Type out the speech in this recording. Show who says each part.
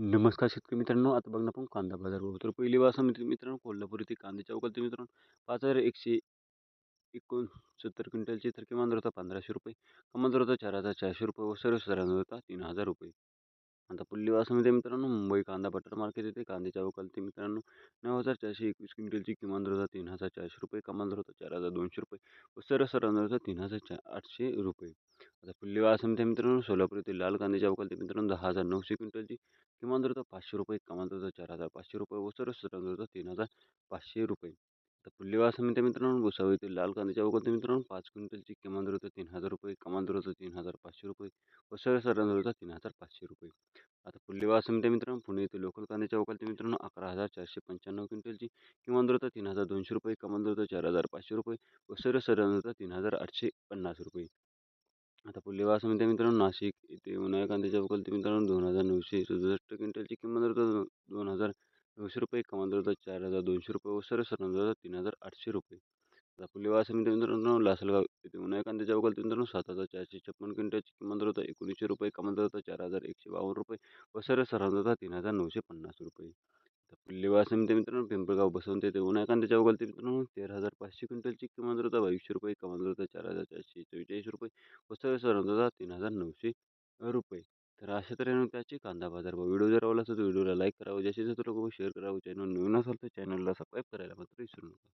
Speaker 1: नमस्कार शेतकरी मित्रांनो आता बघणं आपण कांदा बाजार भाव तर पहिली समिती मित्रांनो कोल्हापूर येथे कांद्याच्या अवकाळी मित्रांनो पाच हजार एकशे एकोणसत्तर क्विंटलचे तर किमान दर होता पंधराशे रुपये. कमाल दर होता चार हजार चारशे रुपये व सर्वसाधारण होता तीन हजार रुपये. आता पुढली बाजारामध्ये मित्रांनो मुंबई कांदा बटर मार्केट येथे कांदे अवकाळी मित्रांनो नऊ हजार चारशे एकवीस क्विंटलची किमान दर होता तीन हजार चारशे रुपये. कमाल दर होता चार हजार दोनशे रुपये व सर्वसाधारण होता तीन हजार चार आठशे रुपये. आता पुढली बाजारामध्ये मित्रांनो सोलापूर येथे लाल कांदे अवकाळी मित्रांनो दहा हजार नऊशे क्विंटलची किमान दर पाचशे रुपये कमाल दर चार हजार पाचशे रुपये व सर्वसाधारण दर तीन हजार पाचशे रुपये. तर पुल्लेवा वासमिती मित्रांनो भुसावळ येथील लाल कांद्याच्या अवकाळी मित्रांनो पाच क्विंटलची किमान दर तीन हजार रुपये कमाल दर तीन हजार पाचशे रुपये व सर्वसाधारण दर होता तीन हजार पाचशे रुपये. आता पुल्लेवा वासमिती मित्रांनो पुणे येथील लोकल कांद्याच्या अवकाळी मित्रांनो अकरा हजार चारशे पंच्याण्णव क्विंटलची किमान दर होता तीन हजार दोनशे रुपये कमाल दर चार हजार पाचशे रुपये व सर्वसाधारण दर होता तीन हजार आठशे पन्नास रुपये. आता पुढली वासमिती मित्रांनो नाशिक येथे उन्हाळ्या कांद्याच्या वकलती मित्रांनो दोन हजार नऊशे सदुसष्ट क्विंटलची किंमत होता. दोन हजार नऊशे रुपये कमाल दर चार हजार दोनशे रुपये व सर्वसाधारण दर तीन हजार आठशे रुपये. आता पुढली वासमिती मित्रांनो लासलगाव येथे उन्हाळ्या कांद्याच्या वकलती मित्रांनो सात हजार चारशे छप्पन क्विंटलची किंमत होता. एकोणीसशे रुपये कमाल दर होता. चार हजार एकशे बावन्न रुपये व सर्वसाधारण होता. तीन हजार नऊशे पन्नास रुपये. तर पुढली मित्रांनो पिंपळगाव बसवंत येथे उन्हाळ्या कांद्याच्या अवकाळी मित्रांनो तेरा हजार पाचशे क्विंटलची किंमत होता. बावीसशे रुपये कमाल होता. चार हजार चारशे व तीन हजार नऊशे रुपये. तर अशा तऱ्हेनं त्याची कांदा बाजार भाव. व्हिडिओ जर आवडला असेल तर व्हिडिओला लाईक करावं जास्तीत जास्त लोक शेअर करावं चॅनल नवीन असेल तर चॅनलला सबस्क्राईब करायला मात्र विसरू नका.